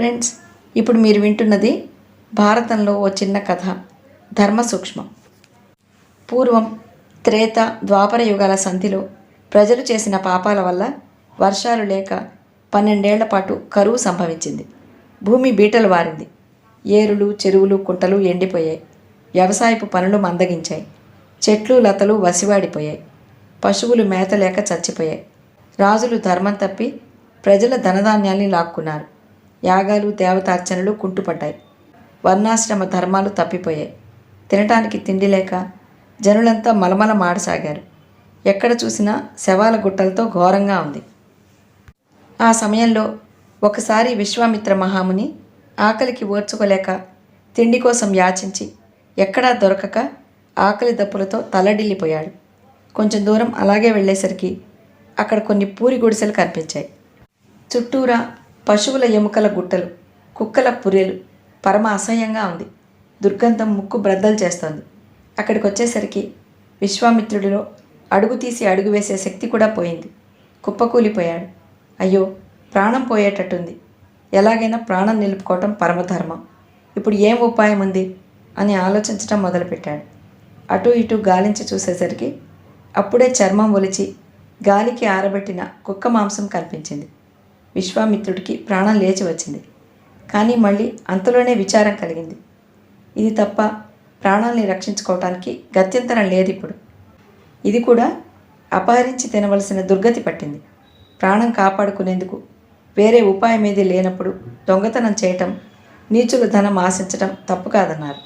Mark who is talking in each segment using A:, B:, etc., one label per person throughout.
A: Friends ఇప్పుడు మీరు వింటున్నది భారతంలో ఓ చిన్న కథ ధర్మ సూక్ష్మం పూర్వం త్రేత ద్వాపర యుగాల సంధిలో ప్రజలు చేసిన పాపాల వల్ల వర్షాలు లేక పన్నెండేళ్ళ పాటు కరువు సంభవించింది. భూమి బీటలు వారింది. ఏరులు చెరువులు కుంటలు ఎండిపోయాయి. వ్యవసాయపు పనులు మందగించాయి. చెట్లు లతలు వసివాడిపోయాయి. పశువులు మేత లేక చచ్చిపోయాయి. రాజులు ధర్మం తప్పి ప్రజల ధనధాన్యాల్ని లాక్కున్నారు. యాగాలు దేవతార్చనలు కుంటుపడ్డాయి. వర్ణాశ్రమ ధర్మాలు తప్పిపోయాయి. తినటానికి తిండి లేక జనులంతా మలమల మాడసాగారు ఎక్కడ చూసినా శవాల గుట్టలతో ఘోరంగా ఉంది. ఆ సమయంలో ఒకసారి విశ్వామిత్ర మహాముని ఆకలికి ఓర్చుకోలేక తిండి కోసం యాచించి ఎక్కడా దొరకక ఆకలి దప్పులతో తలడిల్లిపోయాడు కొంచెం దూరం అలాగే వెళ్ళేసరికి అక్కడ కొన్ని పూరి గుడిసెలు కనిపించాయి. చుట్టూరా పశువుల ఎముకల గుట్టలు కుక్కల పురేలు పరమ అసహ్యంగా ఉంది. దుర్గంధం ముక్కు బ్రద్దలు చేస్తోంది. అక్కడికి వచ్చేసరికి విశ్వామిత్రుడిలో అడుగు తీసి అడుగు వేసే శక్తి కూడా పోయింది. కుప్పకూలిపోయాడు. అయ్యో ప్రాణం పోయేటట్టుంది. ఎలాగైనా ప్రాణం నిలుపుకోవటం పరమధర్మం. ఇప్పుడు ఏం ఉపాయం ఉంది? అని ఆలోచించటం మొదలుపెట్టాడు. అటు ఇటు గాలించి చూసేసరికి అప్పుడే చర్మం ఒలిచి గాలికి ఆరబెట్టిన కుక్క మాంసం కనిపించింది విశ్వామిత్రుడికి ప్రాణం లేచి వచ్చింది కానీ మళ్ళీ అంతలోనే విచారం కలిగింది. ఇది తప్ప ప్రాణాల్ని రక్షించుకోవటానికి గత్యంతరం లేదు ఇప్పుడు ఇది కూడా అపహరించి తినవలసిన దుర్గతి పట్టింది. ప్రాణం కాపాడుకునేందుకు వేరే ఉపాయం ఏది లేనప్పుడు దొంగతనం చేయటం నీచుల ధనం ఆశించటం తప్పు కాదన్నారు.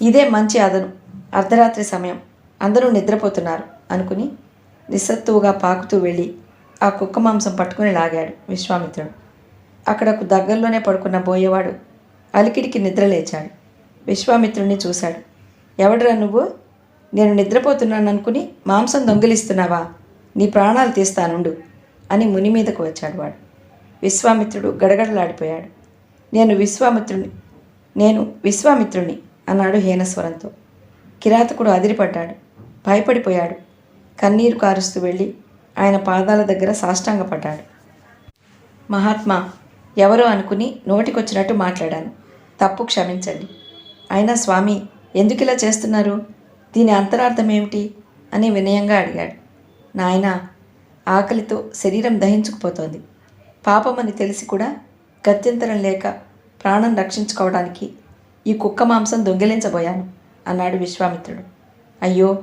A: ఇదే మంచి అదను. అర్ధరాత్రి సమయం. అందరూ నిద్రపోతున్నారు అనుకుని నిస్సత్తువుగా పాకుతూ వెళ్ళి ఆ కుక్క మాంసం పట్టుకుని లాగాడు విశ్వామిత్రుడు. అక్కడకు దగ్గరలోనే పడుకున్న బోయేవాడు అలికిడికి నిద్ర లేచాడు. విశ్వామిత్రుడిని చూశాడు. ఎవడరా నువ్వు? నేను నిద్రపోతున్నాను అనుకుని మాంసం దొంగిలిస్తున్నావా? నీ ప్రాణాలు తీస్తానుండు అని ముని మీదకు వచ్చాడు వాడు. విశ్వామిత్రుడు గడగడలాడిపోయాడు. నేను విశ్వామిత్రుని నేను విశ్వామిత్రుని అన్నాడు హీనస్వరంతో. కిరాతకుడు అదిరిపడ్డాడు. భయపడిపోయాడు. కన్నీరు కారుస్తూ వెళ్ళి ఆయన పాదాల దగ్గర సాష్టాంగపడ్డాడు. మహాత్మా ఎవరో అనుకుని నోటికొచ్చినట్టు మాట్లాడాను. తప్పు క్షమించండి. అయినా స్వామి ఎందుకు ఇలా చేస్తున్నారు? దీని అంతరార్థం ఏమిటి అని వినయంగా అడిగాడు. నాయన ఆకలితో శరీరం దహించుకుపోతోంది. పాపమని తెలిసి కూడా గత్యంతరం లేక ప్రాణం రక్షించుకోవడానికి ఈ కుక్క మాంసం దొంగిలించబోయాను అన్నాడు విశ్వామిత్రుడు. అయ్యో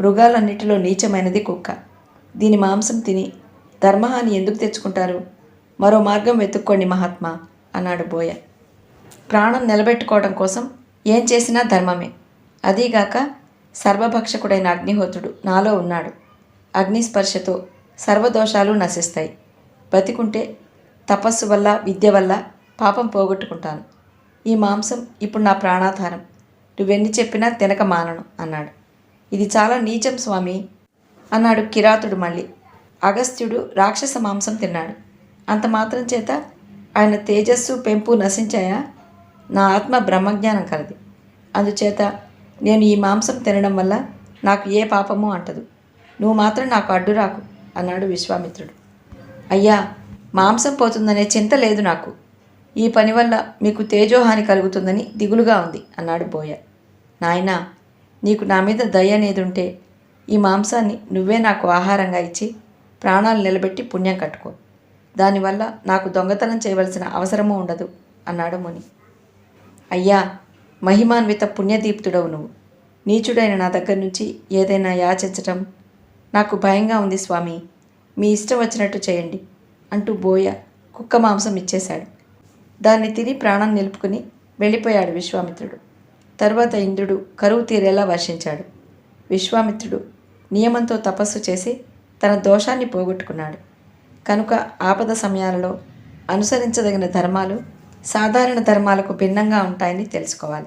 A: మృగాలన్నిటిలో నీచమైనది కుక్క. దీని మాంసం తిని ధర్మహాని ఎందుకు తెచ్చుకుంటారు? మరో మార్గం వెతుక్కోండి మహాత్మా అన్నాడు బోయ. ప్రాణం నిలబెట్టుకోవడం కోసం ఏం చేసినా ధర్మమే. అదీగాక సర్వభక్షకుడైన అగ్నిహోత్రుడు నాలో ఉన్నాడు. అగ్నిస్పర్శతో సర్వదోషాలు నశిస్తాయి. బతికుంటే తపస్సు వల్ల విద్య వల్ల పాపం పోగొట్టుకుంటాను. ఈ మాంసం ఇప్పుడు నా ప్రాణాధారం. నువ్వెన్ని చెప్పినా తినక మానను అన్నాడు. ఇది చాలా నీచం స్వామి అన్నాడు కిరాతుడు మళ్ళీ. అగస్త్యుడు రాక్షస మాంసం తిన్నాడు. అంత మాత్రం చేత ఆయన తేజస్సు పెంపు నశించాయా? నా ఆత్మ బ్రహ్మజ్ఞానం కలది. అందుచేత నేను ఈ మాంసం తినడం వల్ల నాకు ఏ పాపము అంటదు. నువ్వు మాత్రం నాకు అడ్డు రాకు అన్నాడు విశ్వామిత్రుడు. అయ్యా మాంసం పోతుందనే చింత లేదు నాకు. ఈ పని వల్ల మీకు తేజోహాని కలుగుతుందని దిగులుగా ఉంది అన్నాడు బోయ. నాయనా నీకు నా మీద దయ అనేది ఉంటే ఈ మాంసాన్ని నువ్వే నాకు ఆహారంగా ఇచ్చి ప్రాణాలు నిలబెట్టి పుణ్యం కట్టుకో. దానివల్ల నాకు దొంగతనం చేయవలసిన అవసరము ఉండదు అన్నాడు ముని. అయ్యా మహిమాన్విత పుణ్యదీప్తుడవు నువ్వు. నీచుడైన నా దగ్గర నుంచి ఏదైనా యాచించటం నాకు భయంగా ఉంది స్వామి. మీ ఇష్టం వచ్చినట్టు చేయండి అంటూ బోయ కుక్క మాంసం ఇచ్చేశాడు. దాన్ని తిని ప్రాణం నిలుపుకుని వెళ్ళిపోయాడు విశ్వామిత్రుడు. తర్వాత ఇంద్రుడు కరువు తీరేలా వర్షించాడు. విశ్వామిత్రుడు నియమంతో తపస్సు చేసి తన దోషాన్ని పోగొట్టుకున్నాడు. కనుక ఆపద సమయాలలో అనుసరించదగిన ధర్మాలు సాధారణ ధర్మాలకు భిన్నంగా ఉంటాయని తెలుసుకోవాలి.